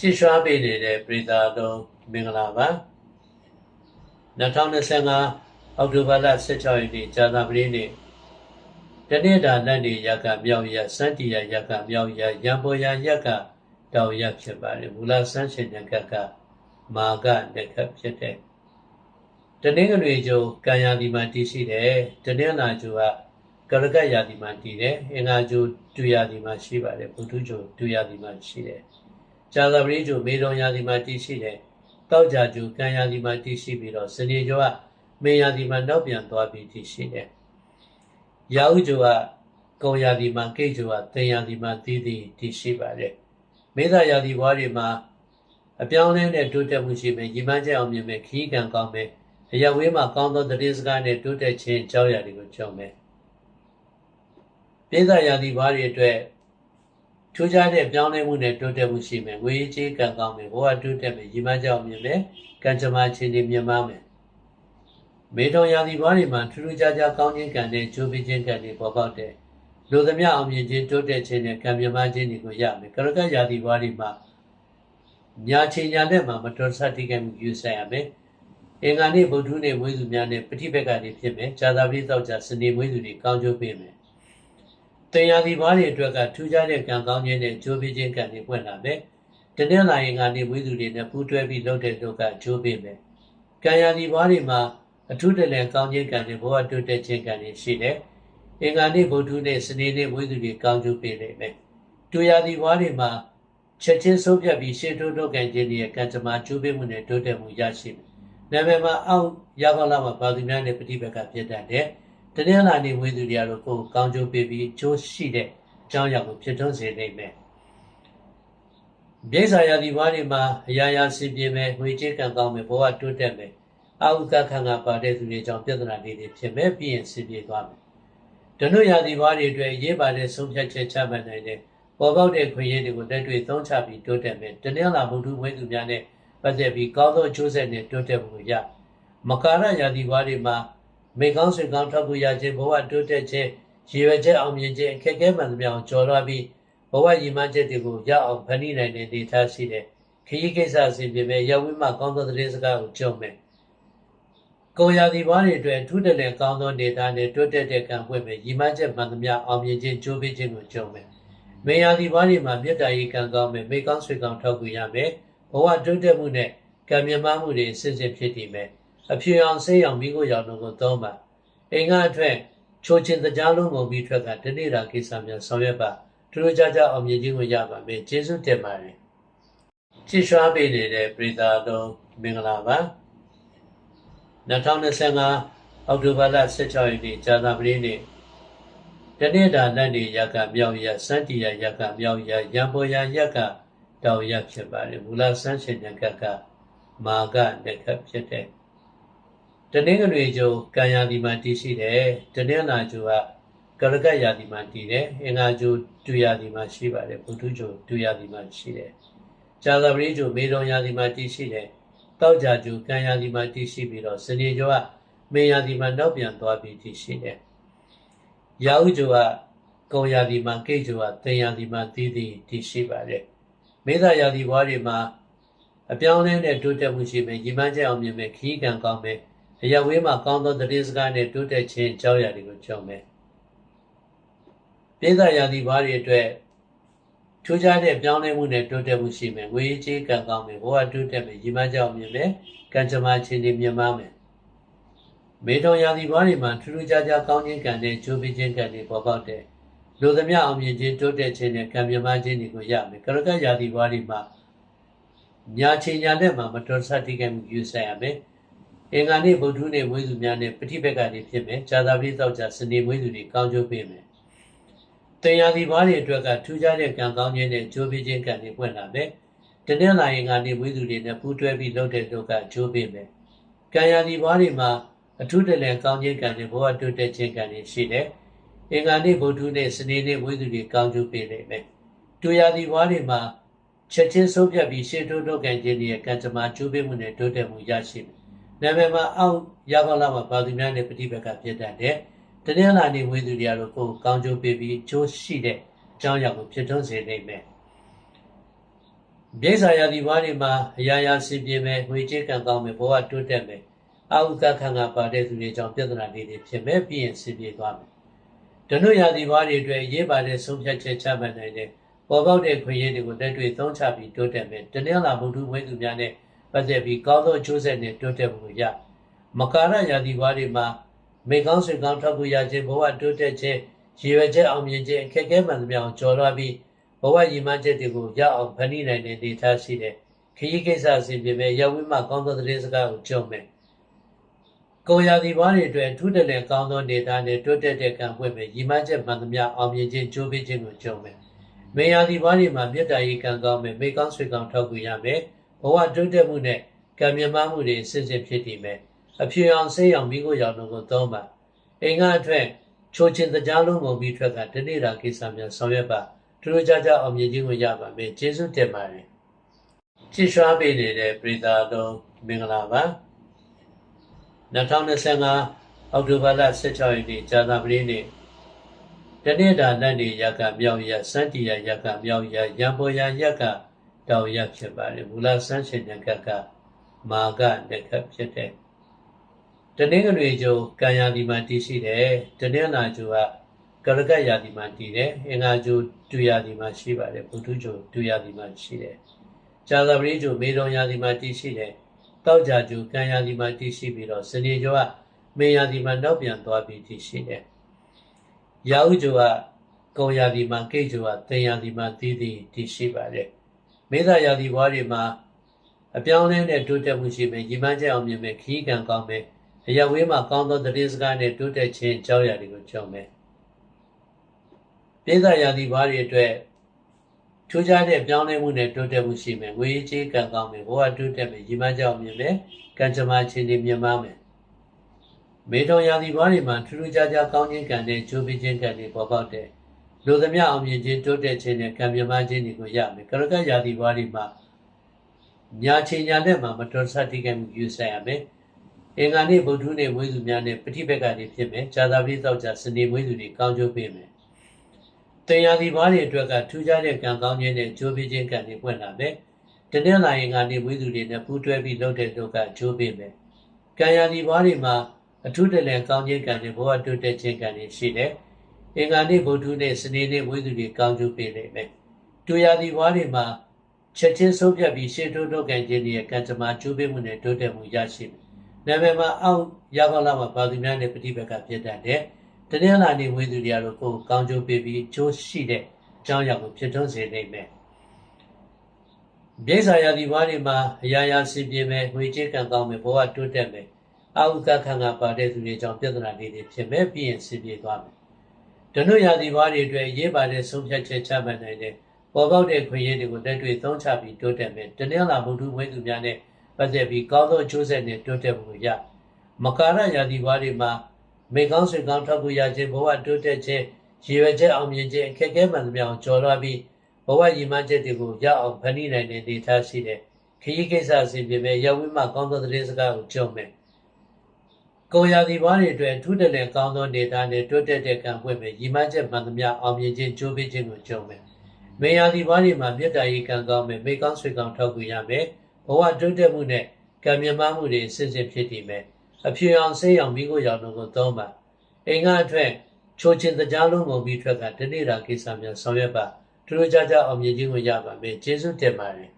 ကြည်ရွှားပေးနေတဲ့ပြည်သားတော်မင်္ဂလာပါ2025အောက်တိုဘာလ16ရက်နေ့ဇာတာပတိနေ့တနေ့တာလက်နေရကမြောက်ရစန္တီရရကမြောက်ရရံပေါ်ရရကတောင်ရဖြစ်ပါတယ်မူလဆန်းရှင်ညကကမာကလက်ခဖြစ်တဲ့တနင်္ဂနွေကျိုးကံယာဒီမှာတည်ရှိတယ်တနင်္လာကျိုးကကရကယာဒီမှာတည်တယ်အင်္ဂါကျိုးတူယာဒီမှာရှိပါတယ်ဘုသူကျိုးတူယာဒီမှာရှိတယ် ဇာတာပတိကျိုးမေတော်ယာဒီမှာတည်ရှိတယ်တောက်ကြကျိုးကံယာဒီမှာတည်ရှိပြီးတော့စနေကျိုးကမေယာဒီမှာနောက်ပြန်သွားပြီးတည်ရှိတယ်ရာဟုကျိုးကကုံယာဒီမှာကိတ်ကျိုးကတင်ယာဒီမှာတည်တည်တည်ရှိပါတယ်မေသာယာဒီဘွားတွေမှာအပြောင်းအလဲနဲ့တိုးတက်မှုရှိမယ်ညီမချက်အောင်မြင်မယ်ခီးကံကောင်းမယ်အရဝေးမှာကောင်းသောသတင်းစကားနဲ့တိုးတက်ခြင်းအကြောင်းအရာတွေကိုကြောက်မယ်ပြည်သာယာဒီဘွားတွေအတွက် ထူးခြားတဲ့ပြောင်းလဲမှုနဲ့တိုးတက်မှုရှိမယ်ငွေကြေးကံကောင်းမယ်ဘဝတိုးတက်မယ်ညီမချက်အောင်မြင်မယ်ကံကြမ္မာခြင်းတွေမြင်ပါမယ်မေတော်ယာဒီဘွားတွေမှာထူးထူးခြားခြားကောင်းခြင်းကံနဲ့ကျိုးပေးခြင်းကံတွေပေါ်ပေါက်တယ်လူသမျှအောင်မြင်ခြင်းတိုးတက်ခြင်းနဲ့ကံမြမခြင်းတွေကိုရမယ်ကရကရာသီဘွားတွေမှာညာချင်းညာနဲ့မှမတော်ဆတိကံမှုယူဆိုင်ရမယ်အင်္ဂါနေ့ဗုဒ္ဓနေ့မွေးသူများနဲ့ပฏิပက္ခတွေဖြစ်မယ်ဇာတာပတိတောက်ကြစနေမွေးသူတွေကောင်းကျိုးပေးမယ် တင်ယာသီဘွားတွေအတွက်ကထူးခြားတဲ့ကံကောင်းခြင်းနဲ့ကျိုးပေးခြင်းကံတွေပွင့်လာမယ်တနေ့လာရင်ကနေမွေးသူတွေနဲ့ပူးတွဲပြီးလုပ်တဲ့လုပ်ကကျိုးပေးမယ်ကံယာသီဘွားတွေမှာအထူးတလည်းကောင်းခြင်းကံတွေဘဝတိုးတက်ခြင်းကံတွေရှိတယ်အင်္ဂါနေ့ဗုဒ္ဓနေ့စနေနေ့ဝိသုတွေကောင်းကျိုးပေးနိုင်မယ်။တူရာသီဘွားတွေမှာချက်ချင်းဆုံးဖြတ်ပြီးရှေ့တိုးတိုးကန်ခြင်းတွေရဲ့ကံကြမ္မာကျိုးပေးမှုနဲ့တိုးတက်မှုရရှိမယ်။နာမည်မှာအောက်ရောက်လာမှာပါသူများနဲ့ပฏิပက္ခဖြစ်တတ်တယ်။ တနင်္လာနေ့ဝိသုတွေကတော့ကိုယ်ကောင်းကျိုးပေးပြီးကျိုးရှိတဲ့အကြောင်းအရာကိုဖြစ်ထွန်းစေနိုင်မယ်။မြေစာရာသီဘွားတွေမှာအရာရာစင်ပြေမယ်ငွေကြေးကံကောင်းမယ်ဘဝတိုးတက်မယ်။အာဟုကခံကပါတဲ့သူတွေကြောင့်ပြဿနာတွေဖြစ်မယ်ပြီးရင်စင်ပြေသွားမယ်။ဒနုရာသီဘွားတွေအတွက်ရေးပါတဲ့ဆုံးဖြတ်ချက်ချမှတ်နိုင်တဲ့ပေါ်ပေါက်တဲ့ခွင့်ရတွေကိုလက်တွေ့သုံးချပြီးတိုးတက်မယ်။တနင်္လာဗုဒ္ဓဝိသုများနဲ့ပတ်သက်ပြီးကောင်းသောအကျိုးဆက်နဲ့တိုးတက်မှုရ။မကာရရာသီဘွားတွေမှာ မိကောင်းဆွေကောင်းထောက်ကူရခြင်းဘဝတိုးတက်ခြင်းရည်ရွယ်ချက်အောင်မြင်ခြင်းအခက်အခဲမှန်သမျှအောင်ကျော်လွှားပြီးဘဝရည်မှန်းချက်တွေကိုရအောင်ဖန်တီးနိုင်တဲ့ဒေသရှိတဲ့ခရီးကိစ္စအစဉ်ပြေမဲ့ရဝိမှကောင်းသောသတင်းစကားကိုကြုံမယ်။ကိုရာသီဘွားတွေအတွက်ထူးတလည်းကောင်းသောဒေတာနဲ့တိုးတက်တဲ့ကံပွင့်ပဲရီမန်းချက်မှန်သမျှအောင်မြင်ခြင်းကြိုးပေးခြင်းကိုကြုံမယ်။မေယာသီဘွားတွေမှာမေတ္တာရေးကံကောင်းမယ်မိကောင်းဆွေကောင်းထောက်ကူရမယ်။ဘဝတိုးတက်မှုနဲ့ကံမြမမှုတွေအစစ်စစ်ဖြစ်တည်မယ်။ အဖြူရောင်ဆေးရောင်မိကိုရောင်တို့ကိုသုံးပါ။အိမ်ကအထက်ချိုချင်းတကြားလုံးပုံပြီးထွက်ကတနေ့တာကိစ္စများဆောင်ရွက်ပါ။တူတူကြကြအောင်မြင်ခြင်းကိုရပါမယ်။ကျေးဇူးတင်ပါတယ်။ကြည်ရွှားပေးနေတဲ့ပြည်သားတော်မင်္ဂလာပါ။2025အောက်တိုဘာလ16ရက်နေ့ဇာတာပတိနေ့တနေ့တာလက်နေရကမြောက်ရစန္တီရရကမြောက်ရရံပေါ်ရရကတောင်ရဖြစ်ပါတယ်မူလဆန်းရှင်ညကကမာကလက်ခဖြစ်တဲ့ တနင်္ဂနွေကျိုးကံယာဒီမှာတည်ရှိတယ်တနင်္လာကျိုးကကရကယာဒီမှာတည်တယ်အင်္ဂါကျိုးတူယာဒီမှာရှိပါတယ်ဘုသူကျိုးတူယာဒီမှာရှိတယ်ဇာတာပတိကျိုးမေတော်ယာဒီမှာတည်ရှိတယ်တောက်ကြကျူကံရာဒီမှာတည်ရှိပြီးတော့စနေကျော်ကမေရာဒီမှာနောက်ပြန်သွားပြီးတည်ရှိတယ်။ရာဟုကျော်ကကုံရာဒီမှာကိတ်ကျော်ကတင်ရာဒီမှာတည်တည်တည်ရှိပါတယ်။မေသာရာဒီဘွားတွေမှာအပြောင်းအလဲနဲ့တိုးတက်မှုရှိမယ်ညီမချက်အောင်မြင်မယ်ခီးကံကောင်းမယ် အရဝေးမှာကောင်းသောသတင်းစကားနဲ့တိုးတက်ခြင်းအကြောင်းအရာတွေကိုကြောက်မယ်။ပြည်သာရာဒီဘွားတွေအတွက်ထူးခြားတဲ့ပြောင်းလဲမှုနဲ့တိုးတက်မှုရှိမယ်ငွေကြေးကံကောင်းမယ်ဘဝတိုးတက်မယ်ညီမကြောင့်မြင်မယ်ကံကြမ္မာခြင်းတွေမြင်ပါမယ်မေတော်ရာသီဘွားတွေမှာထူးထူးခြားခြားကောင်းခြင်းကံနဲ့ကျိုးပေးခြင်းကံတွေပေါ်ပေါက်တယ်လူသမျှအောင်မြင်ခြင်းတိုးတက်ခြင်းနဲ့ကံမြမခြင်းတွေကိုရမယ်ကရကရာသီဘွားတွေမှာညာချင်းညာနဲ့မှမတော်ဆတိကံမှုယူဆိုင်ရမယ် အင်္ဂါနေ့ဗုဒ္ဓနေ့မွေးသူများနဲ့ပฏิပက္ခတွေဖြစ်မယ်ဇာတာပတိတောက်ကြစနေမွေးသူတွေကောင်းကျိုးပေးမယ်တင်ယာဒီဘွားတွေအတွက်ကထူးခြားတဲ့ကံကောင်းခြင်းနဲ့ကြိုးပေးခြင်းကံတွေပွင့်လာမယ်။တနင်္လာရင်ကနေဝိသုတွေနဲ့ပူးတွဲပြီးလုပ်တဲ့လုပ်ကကြိုးပေးမယ်။ကံယာဒီဘွားတွေမှာအထူးတလည်းကောင်းခြင်းကံတွေဘဝတိုးတက်ခြင်းကံတွေရှိတယ်။အင်္ဂါနေ့ဗုဒ္ဓနေ့စနေနေ့ဝိသုတွေကောင်းကျိုးပေးနိုင်မယ်။တူယာဒီဘွားတွေမှာချက်ချင်းဆုံးဖြတ်ပြီးရှေ့တိုးတိုးကံခြင်းတွေရဲ့ကံကြမ္မာကျိုးပေးမှုနဲ့တိုးတက်မှုရရှိမယ်။ နာမည်မှာအောက်ရောက်လာမှာပါသူများနဲ့ပฏิပက္ခဖြစ်တတ်တယ်။တနင်္လာနေ့ဝိသုတွေကတော့ကိုယ်ကောင်းကျိုးပေးပြီးကျိုးရှိတဲ့အကြောင်းအရာကိုဖြစ်ထွန်းစေနိုင်မယ်ပြိဿာယာဒီဘွားတွေမှာအရာရာစင်ပြေမယ်ငွေကြေးကံကောင်းမယ်ဘဝတိုးတက်မယ်အာဟုကခံကပါတဲ့သူတွေကြောင့်ပြဿနာလေးတွေဖြစ်မယ်ပြီးရင်စင်ပြေသွားမယ်ဒနုယာဒီဘွားတွေအတွက်ရေးပါတဲ့ဆုံးဖြတ်ချက်ချမှတ်နိုင်တဲ့ပေါ်ပေါက်တဲ့ခွင့်ရတွေကိုတက်တွေ့သုံးချပြီးတိုးတက်မယ်တနင်္လာဗုဒ္ဓဝိသူများနဲ့ ပတ်သက်ပြီးကောင်းသောအကျိုးဆက်နဲ့တိုးတက်မှုကိုရမကာရယာဒီဘွားတွေမှာမေကောင်းဆွေကောင်းထောက်ကူရခြင်းဘဝတိုးတက်ခြင်းရည်ရွယ်ချက်အောင်မြင်ခြင်းအခက်အခဲမှန်သမျှအောင်ကျော်လွှားပြီးဘဝရည်မှန်းချက်တွေကိုရအောင်ဖန်တီးနိုင်တဲ့ဒေသရှိတဲ့ခရီးကိစ္စအစဉ်ပြေမဲ့ရဝိမကောင်းသောသတင်းစကားကိုကြုံမယ်ကိုရာဒီဘွားတွေအတွက်ထူးတလည်းကောင်းသောဒေသနဲ့တိုးတက်တဲ့ကံပွင့်မဲ့ရည်မှန်းချက်မှန်သမျှအောင်မြင်ခြင်းကြိုးပေးခြင်းကိုကြုံမယ်မေယာဒီဘွားတွေမှာမေတ္တာရေးကံကောင်းမယ်မေကောင်းဆွေကောင်းထောက်ကူရမယ်ဘ ဝတိုးတက်မှုနဲ့ကံမြတ်မှုတွေစစ်စစ်ဖြစ်တည်မယ်အဖြူအောင်ဆေးရောင်မိကိုရောင်တို့ကိုသုံးပါအိမ်ကအထွက်ချိုချင်းတကြားလုံးပုံပြီးထွက်ကတနေ့တာကိစ္စများဆောင်ရွက်ပါသူတို့ကြကြအောင်မြင်ခြင်းကိုရပါမယ်ကျေးဇူးတင်ပါတယ်ချစ်ရွှားပေးနေတဲ့ပြည်သားတော်မင်္ဂလာပါ2025အောက်တိုဘာလ16ရက်နေ့ဇာတာပတိနေ့တနေ့တာနဲ့နေရကမြောက်ရစန္တီရရကမြောက်ရရံပေါ်ရရက တောင်ရဖြစ်ပါတယ်မူလဆန်းရှင်ညကကမာကနကဖြစ်တဲ့တနင်္ဂနွေကျိုကံယာဒီမှာတည်ရှိတယ်တနင်္လာကျိုကကရကတ်ယာဒီမှာတည်တယ်အင်္ဂါကျိုတူယာဒီမှာရှိပါတယ်ဘုသူကျိုတူယာဒီမှာရှိတယ်ဇာသပတိကျိုမေတော်ယာဒီမှာတည်ရှိတယ်တောက်ကြကျိုကံယာဒီမှာတည်ရှိပြီးတော့စနေကျိုကမေယာဒီမှာနောက်ပြန်သွားပြီးတည်ရှိတယ်ရာဟုကျိုကကုံယာဒီမှာကိတ်ကျိုကတင်ယာဒီမှာတည်တည်တည်ရှိပါတယ် မေသာယာဒီဘွားတွေမှာအပြောင်းလဲနဲ့တိုးတက်မှုရှိမယ်ညီမချက်အောင်မြင်မယ်ခီးကံကောင်းမယ်အရဝေးမှာကောင်းသောသတင်းစကားနဲ့တိုးတက်ခြင်းကြောင်းရာတွေကိုကြုံမယ်ပြည်သားရာသီဘာတွေအတွက်ထူးခြားတဲ့ပြောင်းလဲမှုနဲ့တိုးတက်မှုရှိမယ်ငွေကြေးကံကောင်းမယ်ဘဝတိုးတက်မယ်ညီမချက်အောင်မြင်မယ်ကံကြမ္မာခြင်းတွေမြင်ပါမယ်မေတော်ရာသီဘာတွေမှာထူးထူးခြားခြားကောင်းခြင်းကံနဲ့ကျိုးပေးခြင်းကံတွေပေါ်ပေါက်တယ် လူသမျှအောင်မြင်ခြင်းတိုးတက်ခြင်းနဲ့ကံမြမခြင်းတွေကိုရမယ်ကရကရာသီဘာတွေမှာညာချင်းညာနဲ့မှာမတော်ဆတိကံမှုယူဆိုင်ရမယ်အင်္ဂါနေ့ဗုဒ္ဓနေ့မွေးသူများနဲ့ပဋိပက္ခတွေဖြစ်မယ်ဇာတာပတိသောက်ကြစနေမွေးသူတွေကောင်းကျိုးပေးမယ်တရားဒီဘားတွေအတွက်ကထူးခြားတဲ့ကံကောင်းခြင်းနဲ့ကြိုးပေးခြင်းကံတွေပွင့်လာမယ်တနင်္လာရင်ကနေမွေးသူတွေနဲ့ပူးတွဲပြီးလုပ်တဲ့လုပ်ကကြိုးပေးမယ်ကံရာဒီဘားတွေမှာအထူးတလည်းကောင်းခြင်းကံတွေဘဝတိုးတက်ခြင်းကံတွေရှိတယ် အင်္ဂါနေ့ဗုဒ္ဓနေ့စနေနေ့မွေးသူတွေကောင်းကျိုးပေးနိုင်မယ်တူရာဒီဘားတွေမှာချက်ချင်းဆုံးဖြတ်ပြီးရှေ့တိုးတိုးကန်ခြင်းတွေရဲ့ကံကြမ္မာကျိုးပေးမှုနဲ့တိုးတက်မှုရရှိမယ်နာမည်မှာအောက်ရကောလာမှာဘာသူများနဲ့ပฏิပက္ခဖြစ်တတ်တယ်။တနင်္လာနေ့ဝိသုရိယတို့ကိုကောင်းကျိုးပေးပြီးကျိုးရှိတဲ့အကြောင်းအရာကိုဖြစ်ထွန်းစေနိုင်မယ်။ပြေစာယာဒီဘွားတွေမှာအရာရာစင်ပြေမယ်၊ငွေကြေးကံကောင်းမယ်၊ဘဝတိုးတက်မယ်။အာဟုကခံကပါတဲ့သူတွေကြောင့်ပြဿနာလေးတွေဖြစ်မယ်ပြီးရင်စင်ပြေသွားမယ်။ ဒနုယာဒီဘွားတွေအတွက်ရေးပါတဲ့ဆုံးဖြတ်ချက်ချမှတ်နိုင်တဲ့ပေါ်ပေါက်တဲ့ခွင့်ရတွေကိုတက်တွေ့သုံးချပြီးတိုးတက်မယ်။တနင်္လာဗုဒ္ဓဝိသူများနဲ့ပတ်သက်ပြီးကောင်းသောအကျိုးဆက်နဲ့တိုးတက်မှုရမကာရယာတိဘွားတွေမှာမေကောင်းဆွေကောင်းထောက်ကူရခြင်းဘဝတိုးတက်ခြင်းရည်ရွယ်ချက်အောင်မြင်ခြင်းအခက်အခဲမှန်သမျှအောင်ကျော်လွှားပြီးဘဝရည်မှန်းချက်တွေကိုရအောင်ဖန်တီးနိုင်တဲ့ဒေသရှိတဲ့ခရီးကိစ္စအစဉ်ပြေမဲ့ရဝိမကောင်းသောသတင်းစကားကိုကြုံမယ် ကိုရာဒီဘွားတွေအတွက်ထူးတလည်းကောင်းသောဒေတာနဲ့တိုးတက်တဲ့ကံပွင့်မယ်ရည်မှန်းချက်မှန်သမျှအောင်မြင်ခြင်းကြိုးပမ်းခြင်းကိုကြုံမယ်မေယာဒီဘွားတွေမှာမေတ္တာရေးကံကောင်းမယ်မေကောင်းဆွေကောင်းထောက်ကူရမယ်ဘဝတိုးတက်မှုနဲ့ကံမြမမှုတွေစစ်စစ်ဖြစ်တည်မယ်အဖြူအောင်ဆေးရောင်မိကိုရောင်တို့ကိုသုံးပါအိမ်ကအထွက်ချိုချင်းတကြားလုံးပုံပြီးထွက်ကတနေ့တာကိစ္စများဆောင်ရွက်ပါသူတို့ကြကြအောင်မြင်ခြင်းကိုရပါမယ်ကျေးဇူးတင်ပါတယ်